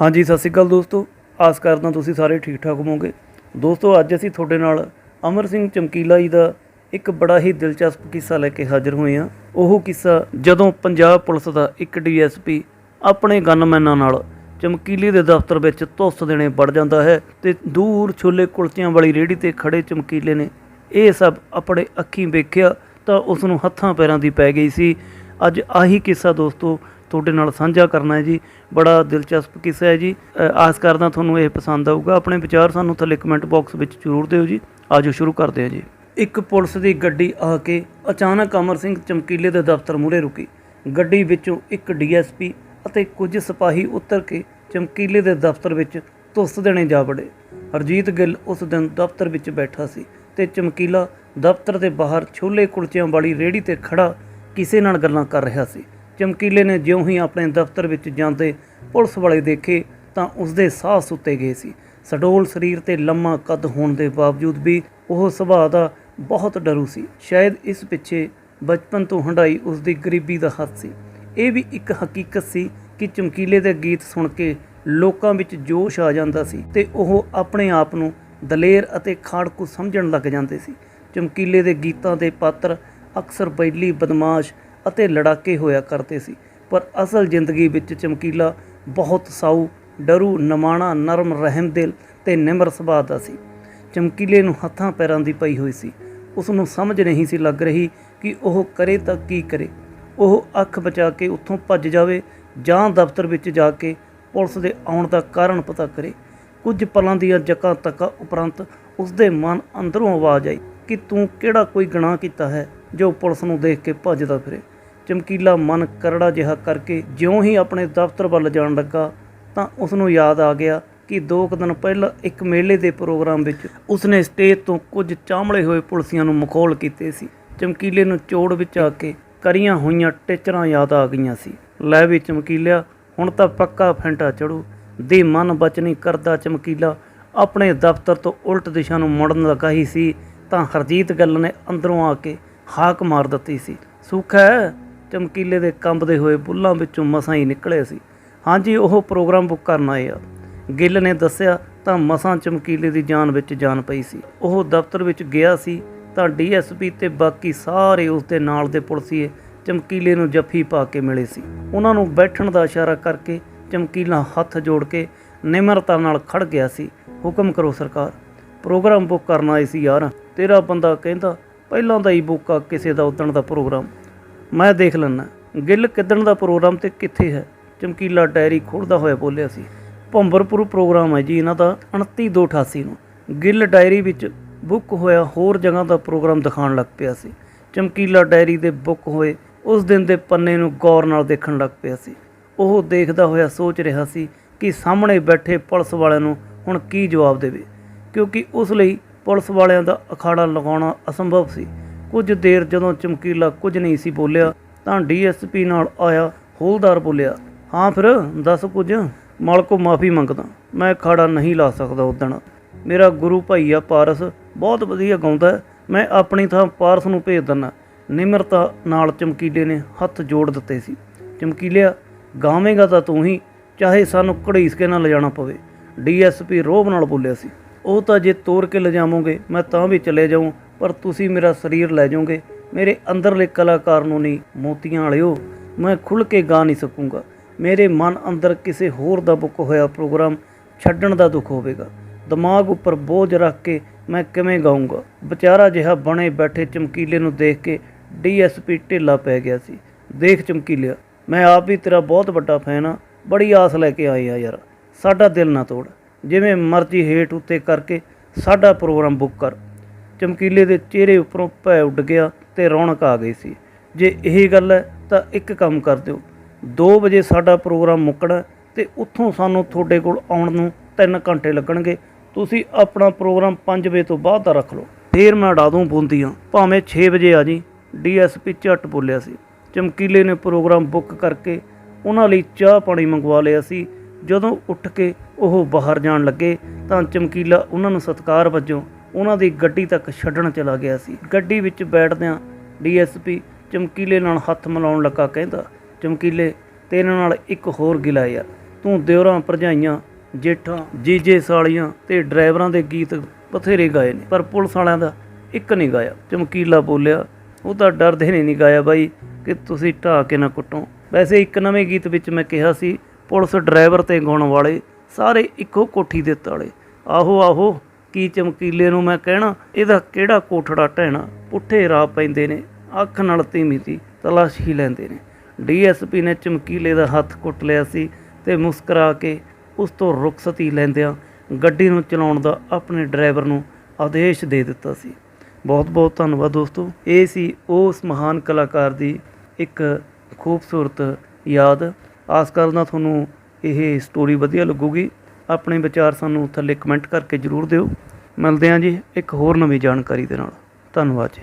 ਹਾਂਜੀ, ਸਤਿ ਸ਼੍ਰੀ ਅਕਾਲ ਦੋਸਤੋ। ਆਸ ਕਰਦਾ ਤੁਸੀਂ ਸਾਰੇ ਠੀਕ ਠਾਕ ਹੋਵੋਗੇ। ਦੋਸਤੋ, ਅੱਜ ਅਸੀਂ ਤੁਹਾਡੇ ਨਾਲ ਅਮਰ ਸਿੰਘ ਚਮਕੀਲਾ ਜੀ ਦਾ ਇੱਕ ਬੜਾ ਹੀ ਦਿਲਚਸਪ ਕਿੱਸਾ ਲੈ ਕੇ ਹਾਜ਼ਰ ਹੋਏ ਹਾਂ। ਉਹ ਕਿੱਸਾ ਜਦੋਂ ਪੰਜਾਬ ਪੁਲਿਸ ਦਾ ਇੱਕ ਡੀਐਸਪੀ ਆਪਣੇ ਗਨਮੈਨਾਂ ਨਾਲ ਚਮਕੀਲੇ ਦੇ ਦਫ਼ਤਰ ਵਿੱਚ ਧੁੱਸ ਦੇਣੇ ਵੜ ਜਾਂਦਾ ਹੈ ਤੇ ਦੂਰ ਛੋਲੇ ਕੁਲਚਿਆਂ ਵਾਲੀ ਰੇਹੜੀ ਤੇ ਖੜੇ ਚਮਕੀਲੇ ਨੇ ਇਹ ਸਭ ਆਪਣੇ ਅੱਖੀਂ ਵੇਖਿਆ ਤਾਂ ਉਸ ਨੂੰ ਹੱਥਾਂ ਪੈਰਾਂ ਦੀ ਪੈ ਗਈ ਸੀ। ਅੱਜ ਆਹੀ ਕਿੱਸਾ ਦੋਸਤੋ ਤੁਹਾਡੇ ਨਾਲ ਸਾਂਝਾ ਕਰਨਾ ਹੈ ਜੀ। ਬੜਾ ਦਿਲਚਸਪ ਕਿੱਸਾ ਹੈ ਜੀ। ਆਸ ਕਰਦਾ ਤੁਹਾਨੂੰ ਇਹ ਪਸੰਦ ਆਊਗਾ। ਆਪਣੇ ਵਿਚਾਰ ਸਾਨੂੰ ਥੱਲੇ ਕਮੈਂਟ ਬਾਕਸ ਵਿੱਚ ਜ਼ਰੂਰ ਦਿਓ ਜੀ। ਆਜੋ ਸ਼ੁਰੂ ਕਰਦੇ ਹਾਂ ਜੀ। ਇੱਕ ਪੁਲਿਸ ਦੀ ਗੱਡੀ ਆ ਕੇ ਅਚਾਨਕ ਅਮਰ ਸਿੰਘ ਚਮਕੀਲੇ ਦੇ ਦਫ਼ਤਰ ਮੂਹਰੇ ਰੁਕੀ। ਗੱਡੀ ਵਿੱਚੋਂ ਇੱਕ ਡੀਐਸਪੀ ਅਤੇ ਕੁਝ ਸਿਪਾਹੀ ਉਤਰ ਕੇ ਚਮਕੀਲੇ ਦੇ ਦਫ਼ਤਰ ਵਿੱਚ ਧੁੱਸ ਦੇਣੇ ਜਾ ਵੜੇ। ਹਰਜੀਤ ਗਿੱਲ ਉਸ ਦਿਨ ਦਫ਼ਤਰ ਵਿੱਚ ਬੈਠਾ ਸੀ ਤੇ ਚਮਕੀਲਾ ਦਫ਼ਤਰ ਦੇ ਬਾਹਰ ਛੋਲੇ ਕੁਲਚਿਆਂ ਵਾਲੀ ਰੇਹੜੀ ਤੇ ਖੜਾ ਕਿਸੇ ਨਾਲ ਗੱਲਾਂ ਕਰ ਰਿਹਾ ਸੀ। ਚਮਕੀਲੇ ਨੇ ਜਿਉਂ ਹੀ ਆਪਣੇ ਦਫ਼ਤਰ ਵਿੱਚ ਜਾਂਦੇ ਪੁਲਿਸ ਵਾਲੇ ਦੇਖੇ ਤਾਂ ਉਸਦੇ ਸਾਹ ਸੁੱਤੇ ਗਏ ਸੀ। ਸਡੋਲ ਸਰੀਰ ਤੇ ਲੰਮਾ ਕੱਦ ਹੋਣ ਦੇ ਬਾਵਜੂਦ ਵੀ ਉਹ ਸੁਭਾਅ ਦਾ ਬਹੁਤ ਡਰੂ ਸੀ। ਸ਼ਾਇਦ ਇਸ ਪਿੱਛੇ ਬਚਪਨ ਤੋਂ ਹੰਡਾਈ ਉਸਦੀ ਗਰੀਬੀ ਦਾ ਹੱਥ ਸੀ। ਇਹ ਵੀ ਇੱਕ ਹਕੀਕਤ ਸੀ ਕਿ ਚਮਕੀਲੇ ਦੇ ਗੀਤ ਸੁਣ ਕੇ ਲੋਕਾਂ ਵਿੱਚ ਜੋਸ਼ ਆ ਜਾਂਦਾ ਸੀ ਤੇ ਉਹ ਆਪਣੇ ਆਪ ਨੂੰ ਦਲੇਰ ਅਤੇ ਖਾੜਕੂ ਸਮਝਣ ਲੱਗ ਜਾਂਦੇ ਸੀ। ਚਮਕੀਲੇ ਦੇ ਗੀਤਾਂ ਦੇ ਪਾਤਰ ਅਕਸਰ ਬੈਲੀ ਬਦਮਾਸ਼ ਅਤੇ ਲੜਾਕੇ ਹੋਇਆ ਕਰਦੇ ਸੀ। ਪਰ ਅਸਲ ਜ਼ਿੰਦਗੀ ਵਿੱਚ ਚਮਕੀਲਾ, ਬਹੁਤ ਸਾਊ, ਡਰੂ, ਨਮਾਣਾ, ਨਰਮ ਰਹਿਮਦਿਲ ਤੇ ਨਿਮਰ ਸੁਭਾਅ ਦਾ ਸੀ। ਚਮਕੀਲੇ ਨੂੰ ਹੱਥਾਂ ਪੈਰਾਂ ਦੀ ਪਈ ਹੋਈ ਸੀ। ਉਸ ਨੂੰ ਸਮਝ ਨਹੀਂ ਸੀ ਲੱਗ ਰਹੀ ਕਿ ਉਹ ਕਰੇ ਤਾਂ ਕੀ ਕਰੇ। ਉਹ ਅੱਖ ਬਚਾ ਕੇ ਉੱਥੋਂ ਭੱਜ ਜਾਵੇ ਜਾਂ ਦਫ਼ਤਰ ਵਿੱਚ ਜਾ ਕੇ ਪੁਲਿਸ ਦੇ ਆਉਣ ਦਾ ਕਾਰਨ ਪਤਾ ਕਰੇ। ਕੁਝ ਪਲਾਂ ਦੀਆਂ ਜੱਕਾਂ ਤੱਕ ਉਪਰੰਤ ਉਸ ਦੇ ਮਨ ਅੰਦਰੋਂ ਆਵਾਜ਼ ਆਈ ਕਿ ਤੂੰ ਕਿਹੜਾ ਕੋਈ ਗੁਨਾਹ ਕੀਤਾ ਹੈ ਜੋ ਪੁਲਿਸ ਨੂੰ ਦੇਖ ਕੇ ਭੱਜਦਾ ਫਿਰੇ। ਚਮਕੀਲਾ ਮਨ ਕਰੜਾ ਜਿਹਾ ਕਰਕੇ ਜਿਉਂ ਹੀ ਆਪਣੇ ਦਫ਼ਤਰ ਵੱਲ ਜਾਣ ਲੱਗਾ, ਤਾਂ ਉਸ ਨੂੰ ਯਾਦ ਆ ਗਿਆ ਕਿ ਦੋ ਕੁ ਦਿਨ ਪਹਿਲਾਂ ਇੱਕ ਮੇਲੇ ਦੇ ਪ੍ਰੋਗਰਾਮ ਵਿੱਚ ਉਸਨੇ ਸਟੇਜ ਤੋਂ ਕੁਝ ਚਾਮਲੇ ਹੋਏ ਪੁਲਸੀਆਂ ਨੂੰ ਮਖੌਲ ਕੀਤੇ ਸੀ। ਚਮਕੀਲੇ ਨੂੰ ਚੋੜ ਵਿੱਚ ਆ ਕੇ ਕਰੀਆਂ ਹੋਈਆਂ ਟਿਚਰਾਂ ਯਾਦ ਆ ਗਈਆਂ ਸੀ। ਲੈ ਵੀ ਚਮਕੀਲਿਆ, ਹੁਣ ਤਾਂ ਪੱਕਾ ਫੈਂਟਾ ਚੜੂ। ਦੇ ਮਨ ਬਚਨੀ ਕਰਦਾ ਚਮਕੀਲਾ ਆਪਣੇ ਦਫ਼ਤਰ ਤੋਂ ਉਲਟ ਦਿਸ਼ਾ ਨੂੰ ਮੁੜਨ ਲੱਗਾ ਹੀ ਸੀ, ਤਾਂ ਹਰਜੀਤ ਗੱਲ ਨੇ ਅੰਦਰੋਂ ਆ ਕੇ ਹਾਕ ਮਾਰ ਦਿੱਤੀ ਸੀ। ਸੁੱਖ ਹੈ? ਚਮਕੀਲੇ ਦੇ ਕੰਬਦੇ ਹੋਏ ਬੁੱਲਾਂ ਵਿੱਚੋਂ ਮਸਾਂ ਹੀ ਨਿਕਲੇ ਸੀ। ਹਾਂਜੀ, ਉਹ ਪ੍ਰੋਗਰਾਮ ਬੁੱਕ ਕਰਨ ਆਏ ਆ। ਗਿੱਲ ਨੇ ਦੱਸਿਆ, ਤਾਂ ਮਸਾਂ ਚਮਕੀਲੇ ਦੀ ਜਾਨ ਵਿੱਚ ਜਾਨ ਪਈ ਸੀ। ਉਹ ਦਫ਼ਤਰ ਵਿੱਚ ਗਿਆ ਸੀ, ਤਾਂ ਡੀਐਸਪੀ ਤੇ ਬਾਕੀ ਸਾਰੇ ਉਸ ਦੇ ਨਾਲ ਦੇ ਪੁਲਸੀਏ ਚਮਕੀਲੇ ਨੂੰ ਜੱਫੀ ਪਾ ਕੇ ਮਿਲੇ ਸੀ। ਉਹਨਾਂ ਨੂੰ ਬੈਠਣ ਦਾ ਇਸ਼ਾਰਾ ਕਰਕੇ ਚਮਕੀਲਾ ਹੱਥ ਜੋੜ ਕੇ ਨਿਮਰਤਾ ਨਾਲ ਖੜ ਗਿਆ ਸੀ। ਹੁਕਮ ਕਰੋ ਸਰਕਾਰ, ਪ੍ਰੋਗਰਾਮ ਬੁੱਕ ਕਰਨ ਆਏ ਸੀ ਯਾਰ। ਤੇਰਾ ਬੰਦਾ ਕਹਿੰਦਾ, ਪਹਿਲਾਂ ਦਾ ਹੀ ਬੁੱਕ ਆ ਕਿਸੇ ਦਾ ਉਦਣ ਦਾ ਪ੍ਰੋਗਰਾਮ। ਮੈਂ ਦੇਖ ਲੈਣਾ ਗਿੱਲ ਕਿੱਦਣ ਦਾ ਪ੍ਰੋਗਰਾਮ ਤੇ ਕਿੱਥੇ ਹੈ? ਚਮਕੀਲਾ ਡਾਇਰੀ ਖੋਲਦਾ ਹੋਇਆ ਬੋਲਿਆ ਸੀ। ਭੰਬਰਪੁਰ ਪ੍ਰੋਗਰਾਮ ਹੈ ਜੀ ਇਹਨਾਂ ਦਾ 29288 ਨੂੰ। ਗਿੱਲ ਡਾਇਰੀ ਵਿੱਚ ਬੁੱਕ ਹੋਇਆ ਹੋਰ ਜਗ੍ਹਾ ਦਾ ਪ੍ਰੋਗਰਾਮ ਦਿਖਾਉਣ ਲੱਗ ਪਿਆ ਸੀ। ਚਮਕੀਲਾ ਡਾਇਰੀ ਦੇ ਬੁੱਕ ਹੋਏ ਉਸ ਦਿਨ ਦੇ ਪੰਨੇ ਨੂੰ ਗੌਰ ਨਾਲ ਦੇਖਣ ਲੱਗ ਪਿਆ ਸੀ। ਉਹ ਦੇਖਦਾ ਹੋਇਆ ਸੋਚ ਰਿਹਾ ਸੀ ਕਿ ਸਾਹਮਣੇ ਬੈਠੇ ਪੁਲਿਸ ਵਾਲਿਆਂ ਨੂੰ ਹੁਣ ਕੀ ਜਵਾਬ ਦੇਵੇ। ਕਿਉਂਕਿ ਉਸ ਲਈ ਪੁਲਿਸ ਵਾਲਿਆਂ ਦਾ ਅਖਾੜਾ ਲਗਾਉਣਾ ਅਸੰਭਵ ਸੀ। ਕੁਝ ਦੇਰ ਜਦੋਂ ਚਮਕੀਲਾ ਕੁਝ ਨਹੀਂ ਸੀ ਬੋਲਿਆ, ਤਾਂ ਡੀਐਸਪੀ ਨਾਲ ਆਇਆ, ਹੌਲਦਾਰ ਬੋਲਿਆ, ਹਾਂ ਫਿਰ, ਦੱਸ ਕੁਝ, ਮਾਲਕੋ ਮਾਫੀ ਮੰਗਦਾ, ਮੈਂ ਅਖਾੜਾ ਨਹੀਂ ਲਾ ਸਕਦਾ ਉਦਣ ਮੇਰਾ ਗੁਰੂ ਭਾਈ ਆ ਪਾਰਸ, ਬਹੁਤ ਵਧੀਆ ਗਾਉਂਦਾ ਮੈਂ ਆਪਣੀ ਥਾਂ ਪਾਰਸ ਨੂੰ ਭੇਜ ਦਿੰਦਾ ਨਿਮਰਤਾ ਨਾਲ ਚਮਕੀਲੇ ਨੇ ਹੱਥ ਜੋੜ ਦਿੱਤੇ ਸੀ। ਚਮਕੀਲਿਆ, ਗਾਵੇਂਗਾ ਤਾਂ ਤੂੰ ਹੀ, ਚਾਹੇ ਸਾਨੂੰ ਘੜੀਸ ਕੇ ਨਾ ਲਿਜਾਣਾ ਪਵੇ। ਡੀਐਸਪੀ ਰੋਬ ਨਾਲ ਬੋਲਿਆ ਸੀ। ਉਹ ਤਾਂ ਜੇ ਤੋੜ ਕੇ ਲਿਜਾਵੋਗੇ, ਮੈਂ ਤਾਂ ਵੀ ਚਲੇ ਜਾਊਂ। ਪਰ ਤੁਸੀਂ ਮੇਰਾ ਸਰੀਰ ਲੈ ਜਾਓਗੇ। ਮੇਰੇ ਅੰਦਰਲੇ ਕਲਾਕਾਰ ਨੂੰ ਨਹੀਂ, ਮੋਤੀਆਂ ਵਾਲਿਓ, ਮੈਂ ਖੁੱਲ ਕੇ ਗਾ ਨਹੀਂ ਸਕੂੰਗਾ। ਮੇਰੇ ਮਨ ਅੰਦਰ ਕਿਸੇ ਹੋਰ ਦਾ ਬੁੱਕ ਹੋਇਆ ਪ੍ਰੋਗਰਾਮ ਛੱਡਣ ਦਾ ਦੁੱਖ ਹੋਵੇਗਾ। ਦਿਮਾਗ ਉੱਪਰ ਬੋਝ ਰੱਖ ਕੇ ਮੈਂ ਕਿਵੇਂ ਗਾਊਂਗਾ? ਵਿਚਾਰਾ ਜਿਹਾ ਬਣੇ ਬੈਠੇ ਚਮਕੀਲੇ ਨੂੰ ਦੇਖ ਕੇ ਡੀਐਸਪੀ ਢਿੱਲਾ ਪੈ ਗਿਆ ਸੀ। ਦੇਖ ਚਮਕੀਲਿਆ, ਮੈਂ ਆਪ ਵੀ ਤੇਰਾ ਬਹੁਤ ਵੱਡਾ ਫੈਨ ਆ ਬੜੀ ਆਸ ਲੈ ਕੇ ਆਏ ਆ ਯਾਰ। ਸਾਡਾ ਦਿਲ ਨਾ ਤੋੜ। ਜਿਵੇਂ ਮਰਜ਼ੀ ਹੇਠ ਉੱਤੇ ਕਰਕੇ ਸਾਡਾ ਪ੍ਰੋਗਰਾਮ ਬੁੱਕ ਕਰ। ਚਮਕੀਲੇ ਦੇ ਚਿਹਰੇ ਉੱਪਰੋਂ ਭੈ ਉੱਡ ਗਿਆ ਤੇ ਰੌਣਕ ਆ ਗਈ ਸੀ। ਜੇ ਇਹ ਗੱਲ ਹੈ, ਤਾਂ ਇੱਕ ਕੰਮ ਕਰ ਦਿਓ। 2 ਵਜੇ ਸਾਡਾ ਪ੍ਰੋਗਰਾਮ ਮੁੱਕਣਾ ਤੇ ਉੱਥੋਂ ਸਾਨੂੰ ਤੁਹਾਡੇ ਕੋਲ ਆਉਣ ਨੂੰ 3 ਘੰਟੇ ਲੱਗਣਗੇ। ਤੁਸੀਂ ਆਪਣਾ ਪ੍ਰੋਗਰਾਮ 5 ਵਜੇ ਤੋਂ ਬਾਅਦ ਦਾ ਰੱਖ ਲਓ। ਫੇਰ ਮੈਂ ਉਡਾ ਦੂੰ ਬੂੰਦੀਆਂ। ਭਾਵੇਂ 6 ਵਜੇ ਆ ਜੀ ਡੀਐਸਪੀ ਝੱਟ ਬੋਲਿਆ ਸੀ। ਚਮਕੀਲੇ ਨੇ ਪ੍ਰੋਗਰਾਮ ਬੁੱਕ ਕਰਕੇ ਉਹਨਾਂ ਲਈ ਚਾਹ ਪਾਣੀ ਮੰਗਵਾ ਲਿਆ ਸੀ। ਜਦੋਂ ਉੱਠ ਕੇ ਉਹ ਬਾਹਰ ਜਾਣ ਲੱਗੇ, ਤਾਂ ਚਮਕੀਲਾ ਉਹਨਾਂ ਨੂੰ ਸਤਿਕਾਰ ਵਜੋਂ ਉਹਨਾਂ ਦੀ ਗੱਡੀ ਤੱਕ ਛੱਡਣ ਚਲਾ ਗਿਆ ਸੀ। ਗੱਡੀ ਵਿੱਚ ਬੈਠਦਿਆਂ ਡੀਐਸਪੀ ਚਮਕੀਲੇ ਨਾਲ ਹੱਥ ਮਿਲਾਉਣ ਲੱਗਾ ਕਹਿੰਦਾ, ਚਮਕੀਲੇ, ਤੇਰੇ ਨਾਲ ਇੱਕ ਹੋਰ ਗਿਲਾ ਯਾਰ ਤੂੰ ਦਿਓਰਾਂ, ਭਰਜਾਈਆਂ, ਜੇਠਾਂ, ਜੀਜੇ ਸਾਲੀਆਂ ਤੇ ਡਰਾਈਵਰਾਂ ਦੇ ਗੀਤ ਬਥੇਰੇ ਗਾਏ ਨੇ, ਪਰ ਪੁਲਿਸ ਵਾਲਿਆਂ ਦਾ ਇੱਕ ਨਹੀਂ ਗਾਇਆ। ਚਮਕੀਲਾ ਬੋਲਿਆ, ਉਹ ਤਾਂ ਡਰਦੇ ਨੇ ਨਹੀਂ ਗਾਇਆ ਬਾਈ, ਕਿ ਤੁਸੀਂ ਢਾਹ ਕੇ ਨਾ ਕੁੱਟੋ। ਵੈਸੇ ਇੱਕ ਨਵੇਂ ਗੀਤ ਵਿੱਚ ਮੈਂ ਕਿਹਾ ਸੀ, ਪੁਲਿਸ ਡਰਾਈਵਰ ਤੇ ਗਾਉਣ ਵਾਲੇ ਸਾਰੇ ਇੱਕੋ ਕੋਠੀ ਦੇ ਤਾਲੇ। ਆਹੋ ਆਹੋ ਕੀ ਚਮਕੀਲੇ ਨੂੰ ਮੈਂ ਕਹਿਣਾ, ਇਹਦਾ ਕਿਹੜਾ ਕੋਠੜਾ ਢਹਿਣਾ ਪੁੱਠੇ ਰਾਹ ਪੈਂਦੇ ਨੇ, ਅੱਖ ਨਾਲ ਧੀਮੀ ਦੀ ਤਲਾਸ਼ੀ ਲੈਂਦੇ ਨੇ। ਡੀਐਸਪੀ ਨੇ ਚਮਕੀਲੇ ਦਾ ਹੱਥ ਕੁੱਟ ਲਿਆ ਸੀ ਤੇ ਮੁਸਕਰਾ ਕੇ ਉਸ ਤੋਂ ਰੁਖਸਤੀ ਲੈਂਦਿਆਂ ਗੱਡੀ ਨੂੰ ਚਲਾਉਣ ਦਾ ਆਪਣੇ ਡਰਾਈਵਰ ਨੂੰ ਆਦੇਸ਼ ਦੇ ਦਿੱਤਾ ਸੀ। ਬਹੁਤ ਬਹੁਤ ਧੰਨਵਾਦ ਦੋਸਤੋ। ਇਹ ਸੀ ਉਸ ਮਹਾਨ ਕਲਾਕਾਰ ਦੀ ਇੱਕ ਖੂਬਸੂਰਤ ਯਾਦ। ਆਸ ਕਰਦਾ ਤੁਹਾਨੂੰ ਇਹ ਸਟੋਰੀ ਵਧੀਆ ਲੱਗੂਗੀ। ਆਪਣੇ ਵਿਚਾਰ ਸਾਨੂੰ ਥੱਲੇ ਕਮੈਂਟ ਕਰਕੇ ਜਰੂਰ ਦਿਓ। ਮਿਲਦੇ ਹਾਂ ਜੀ ਇੱਕ ਹੋਰ ਨਵੀਂ ਜਾਣਕਾਰੀ ਦੇ ਨਾਲ। ਧੰਨਵਾਦ ਜੀ।